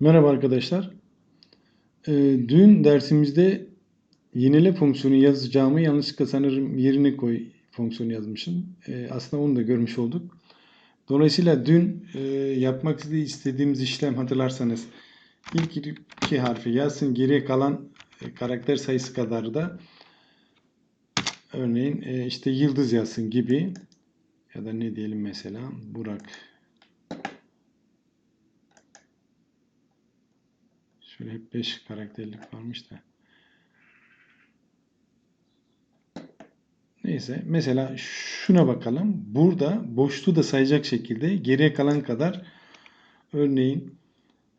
Merhaba arkadaşlar. Ee, dün dersimizde yinele fonksiyonu yazacağımı yanlışlıkla sanırım yerine koy fonksiyonu yazmışım. Ee, aslında onu da görmüş olduk. Dolayısıyla dün e, yapmak istediğimiz işlem hatırlarsanız ilk iki harfi yazsın geriye kalan e, karakter sayısı kadar da örneğin e, işte yıldız yazsın gibi ya da ne diyelim mesela Burak Şöyle hep 5 karakterlik varmış da. Neyse mesela şuna bakalım. Burada boşluğu da sayacak şekilde geriye kalan kadar örneğin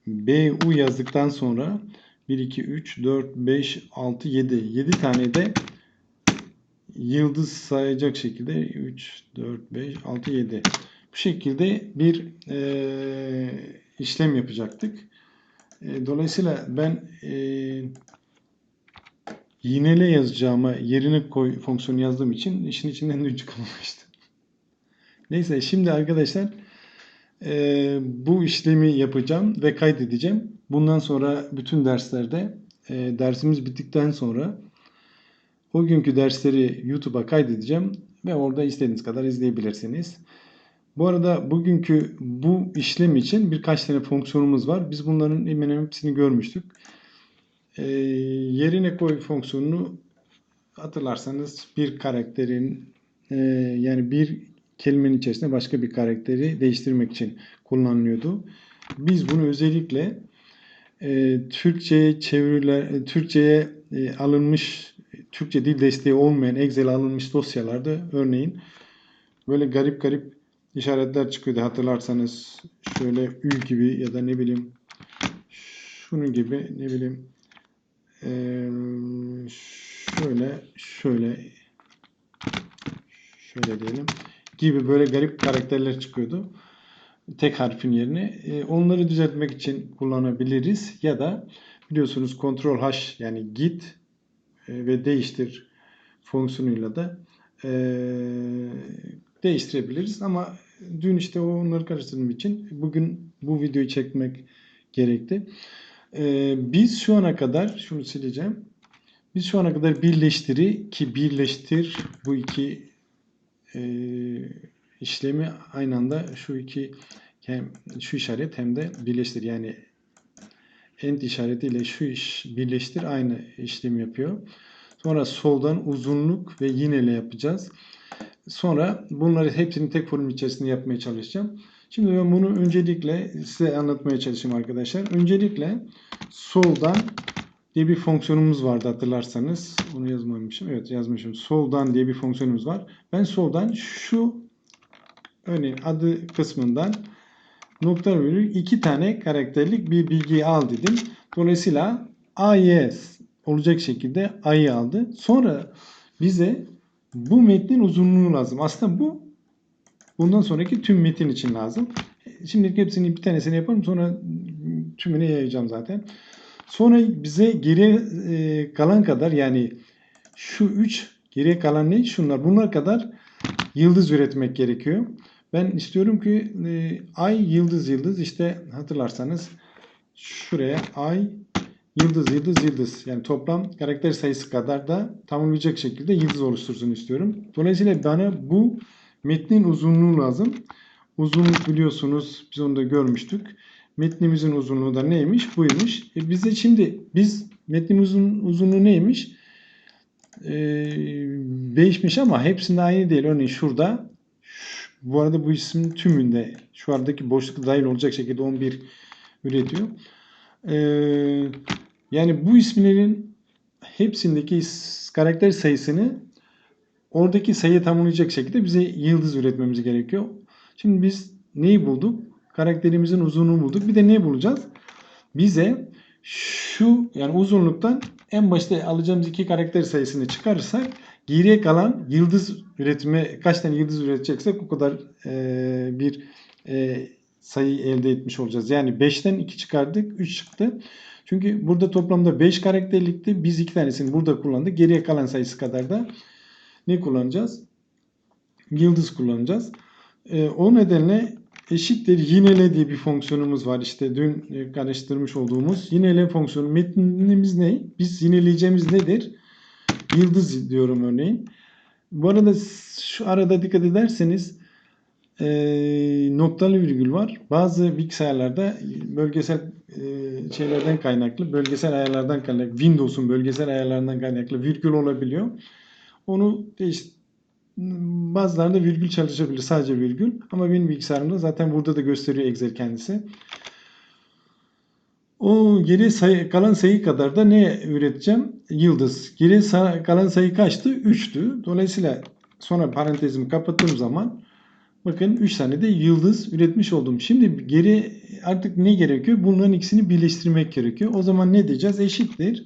BU yazdıktan sonra 1, 2, 3, 4, 5, 6, 7. 7 tane de yıldız sayacak şekilde 3, 4, 5, 6, 7. Bu şekilde bir e, işlem yapacaktık. E, dolayısıyla ben e, yinele yazacağıma yerine koy fonksiyonu yazdığım için işin içinden dün çıkamamıştım. Neyse şimdi arkadaşlar e, bu işlemi yapacağım ve kaydedeceğim. Bundan sonra bütün derslerde e, dersimiz bittikten sonra o günkü dersleri YouTube'a kaydedeceğim ve orada istediğiniz kadar izleyebilirsiniz. Bu arada bugünkü bu işlem için birkaç tane fonksiyonumuz var. Biz bunların hemen hepsini görmüştük. Ee, yerine koy fonksiyonunu hatırlarsanız bir karakterin e, yani bir kelimenin içerisinde başka bir karakteri değiştirmek için kullanılıyordu. Biz bunu özellikle e, Türkçe'ye çeviriler, e, Türkçe'ye e, alınmış Türkçe dil desteği olmayan Excel alınmış dosyalarda örneğin böyle garip garip işaretler çıkıyordu. Hatırlarsanız şöyle ü gibi ya da ne bileyim şunun gibi ne bileyim şöyle şöyle şöyle diyelim gibi böyle garip karakterler çıkıyordu. Tek harfin yerine onları düzeltmek için kullanabiliriz ya da biliyorsunuz Ctrl H yani git ve değiştir fonksiyonuyla da değiştirebiliriz ama dün işte onları karıştırdığım için bugün bu videoyu çekmek gerekti. Ee, biz şu ana kadar şunu sileceğim. Biz şu ana kadar birleştiri ki birleştir bu iki e, işlemi aynı anda şu iki hem şu işaret hem de birleştir yani end işaretiyle şu iş birleştir aynı işlemi yapıyor. Sonra soldan uzunluk ve yinele yapacağız. Sonra bunları hepsini tek form içerisinde yapmaya çalışacağım. Şimdi ben bunu öncelikle size anlatmaya çalışayım arkadaşlar. Öncelikle soldan diye bir fonksiyonumuz vardı hatırlarsanız. Onu yazmamışım. Evet yazmışım. Soldan diye bir fonksiyonumuz var. Ben soldan şu örneğin adı kısmından nokta virgül iki tane karakterlik bir bilgiyi al dedim. Dolayısıyla AYS olacak şekilde A'yı aldı. Sonra bize bu metnin uzunluğu lazım. Aslında bu bundan sonraki tüm metin için lazım. Şimdi hepsini bir tanesini yapalım sonra tümüne yayacağım zaten. Sonra bize geriye e, kalan kadar yani şu 3 geriye kalan ne? Şunlar. Bunlar kadar yıldız üretmek gerekiyor. Ben istiyorum ki e, ay yıldız yıldız işte hatırlarsanız şuraya ay yıldız yıldız yıldız yani toplam karakter sayısı kadar da tamamlayacak şekilde yıldız oluştursun istiyorum. Dolayısıyla bana bu metnin uzunluğu lazım. Uzunluk biliyorsunuz biz onu da görmüştük. Metnimizin uzunluğu da neymiş? Buymuş. E bize şimdi biz metnin uzun, uzunluğu neymiş? Ee, 5'miş ama hepsinde aynı değil. Örneğin şurada bu arada bu isim tümünde şu aradaki boşluk dahil olacak şekilde 11 üretiyor. Ee, yani bu isimlerin hepsindeki karakter sayısını oradaki sayı tamamlayacak şekilde bize yıldız üretmemiz gerekiyor. Şimdi biz neyi bulduk? Karakterimizin uzunluğunu bulduk. Bir de neyi bulacağız? Bize şu yani uzunluktan en başta alacağımız iki karakter sayısını çıkarırsak geriye kalan yıldız üretimi kaç tane yıldız üreteceksek o kadar e, bir e, sayı elde etmiş olacağız. Yani 5'ten 2 çıkardık 3 çıktı. Çünkü burada toplamda 5 karakterlikti. Biz iki tanesini burada kullandık. Geriye kalan sayısı kadar da ne kullanacağız? Yıldız kullanacağız. E, o nedenle eşittir yinele diye bir fonksiyonumuz var. İşte dün e, karıştırmış olduğumuz yinele fonksiyonu. Metnimiz ne? Biz yineleyeceğimiz nedir? Yıldız diyorum örneğin. Bu arada şu arada dikkat ederseniz e, noktalı virgül var. Bazı bilgisayarlarda bölgesel şeylerden kaynaklı, bölgesel ayarlardan kaynaklı, Windows'un bölgesel ayarlarından kaynaklı virgül olabiliyor. Onu değiş bazılarında virgül çalışabilir, sadece virgül. Ama benim bilgisayarımda zaten burada da gösteriyor Excel kendisi. O geri sayı, kalan sayı kadar da ne üreteceğim? Yıldız. Geri kalan sayı kaçtı? 3'tü. Dolayısıyla sonra parantezimi kapattığım zaman bakın 3 tane de yıldız üretmiş oldum. Şimdi geri artık ne gerekiyor? Bunların ikisini birleştirmek gerekiyor. O zaman ne diyeceğiz? Eşittir.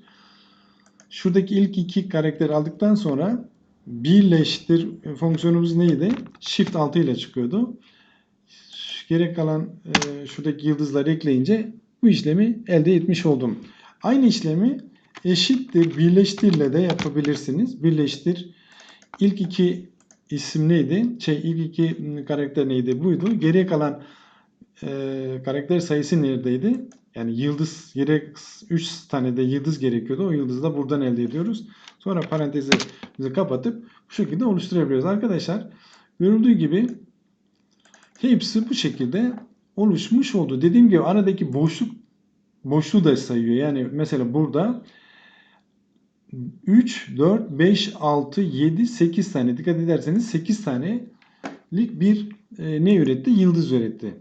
Şuradaki ilk iki karakter aldıktan sonra birleştir fonksiyonumuz neydi? Shift 6 ile çıkıyordu. Gerek kalan e, şuradaki yıldızları ekleyince bu işlemi elde etmiş oldum. Aynı işlemi eşittir birleştirle de yapabilirsiniz. Birleştir ilk iki isim neydi? Şey ilk iki karakter neydi? Buydu. Geriye kalan e, karakter sayısı neredeydi? Yani yıldız gerek 3 tane de yıldız gerekiyordu. O yıldızı da buradan elde ediyoruz. Sonra parantezi kapatıp bu şekilde oluşturabiliyoruz. Arkadaşlar görüldüğü gibi hepsi bu şekilde oluşmuş oldu. Dediğim gibi aradaki boşluk boşluğu da sayıyor. Yani mesela burada 3, 4, 5, 6, 7, 8 tane dikkat ederseniz 8 tanelik bir e, ne üretti? Yıldız üretti.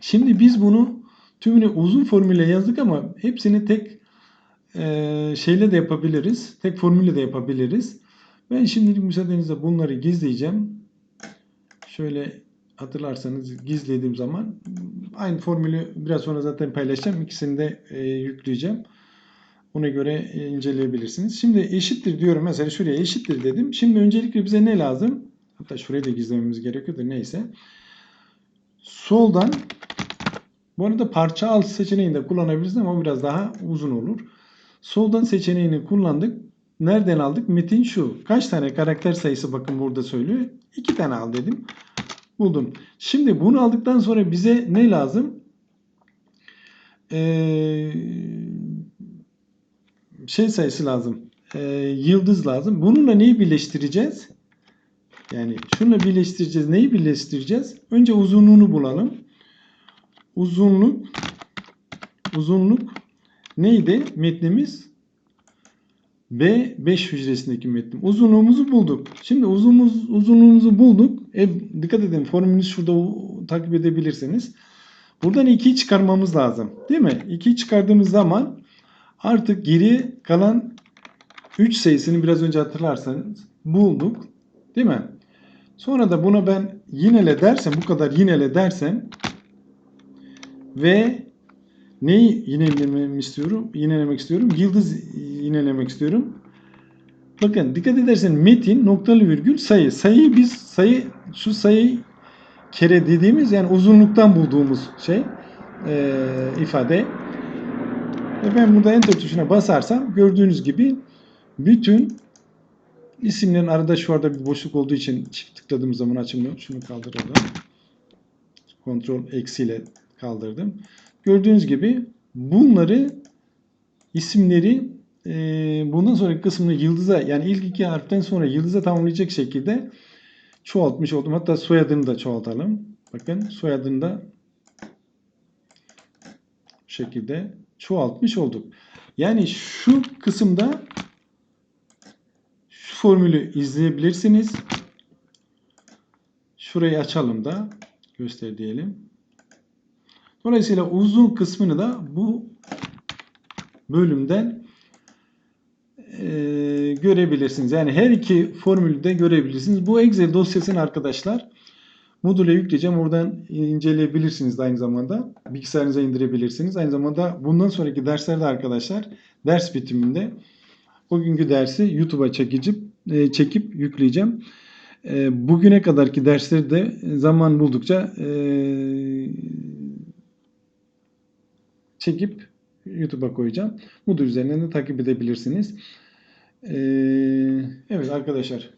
Şimdi biz bunu tümünü uzun formüle yazdık ama hepsini tek e, şeyle de yapabiliriz. Tek formülle de yapabiliriz. Ben şimdilik müsaadenizle bunları gizleyeceğim. Şöyle hatırlarsanız gizlediğim zaman aynı formülü biraz sonra zaten paylaşacağım. İkisini de e, yükleyeceğim. Ona göre e, inceleyebilirsiniz. Şimdi eşittir diyorum. Mesela şuraya eşittir dedim. Şimdi öncelikle bize ne lazım? Hatta şurayı da gizlememiz gerekiyordur. Neyse. Soldan bu arada parça al seçeneğini de kullanabiliriz ama biraz daha uzun olur. Soldan seçeneğini kullandık. Nereden aldık? Metin şu. Kaç tane karakter sayısı bakın burada söylüyor. İki tane al dedim. Buldum. Şimdi bunu aldıktan sonra bize ne lazım? Ee, şey sayısı lazım. Ee, yıldız lazım. Bununla neyi birleştireceğiz? Yani şununla birleştireceğiz. Neyi birleştireceğiz? Önce uzunluğunu bulalım. Uzunluk uzunluk neydi metnimiz? B5 hücresindeki metnim. Uzunluğumuzu bulduk. Şimdi uzunluğumuz, uzunluğumuzu bulduk. E, dikkat edin formülünüzü şurada takip edebilirsiniz. Buradan 2'yi çıkarmamız lazım. Değil mi? 2'yi çıkardığımız zaman artık geri kalan 3 sayısını biraz önce hatırlarsanız bulduk. Değil mi? Sonra da buna ben yinele dersem bu kadar yinele dersem ve neyi yinelememi istiyorum? Yinelemek istiyorum. Yıldız yinelemek istiyorum. Bakın dikkat edersen metin noktalı virgül sayı. Sayıyı biz sayı şu sayı kere dediğimiz yani uzunluktan bulduğumuz şey eee, ifade. Ve ben burada enter tuşuna basarsam gördüğünüz gibi bütün isimlerin arada şu arada bir boşluk olduğu için çift tıkladığım zaman açılmıyor. Şunu kaldıralım. Kontrol eksiyle kaldırdım. Gördüğünüz gibi bunları isimleri e, bundan sonraki kısmını yıldıza yani ilk iki harften sonra yıldıza tamamlayacak şekilde çoğaltmış oldum. Hatta soyadını da çoğaltalım. Bakın soyadını da şekilde çoğaltmış olduk. Yani şu kısımda şu formülü izleyebilirsiniz. Şurayı açalım da göster diyelim. Dolayısıyla uzun kısmını da bu bölümden e, görebilirsiniz. Yani her iki formülü de görebilirsiniz. Bu Excel dosyasını arkadaşlar Moodle'e yükleyeceğim. Oradan inceleyebilirsiniz de aynı zamanda. Bilgisayarınıza indirebilirsiniz. Aynı zamanda bundan sonraki derslerde arkadaşlar ders bitiminde bugünkü dersi YouTube'a çekip, e, çekip yükleyeceğim. E, bugüne kadarki dersleri de zaman buldukça e, çekip YouTube'a koyacağım. Moodle üzerinden de takip edebilirsiniz. Evet arkadaşlar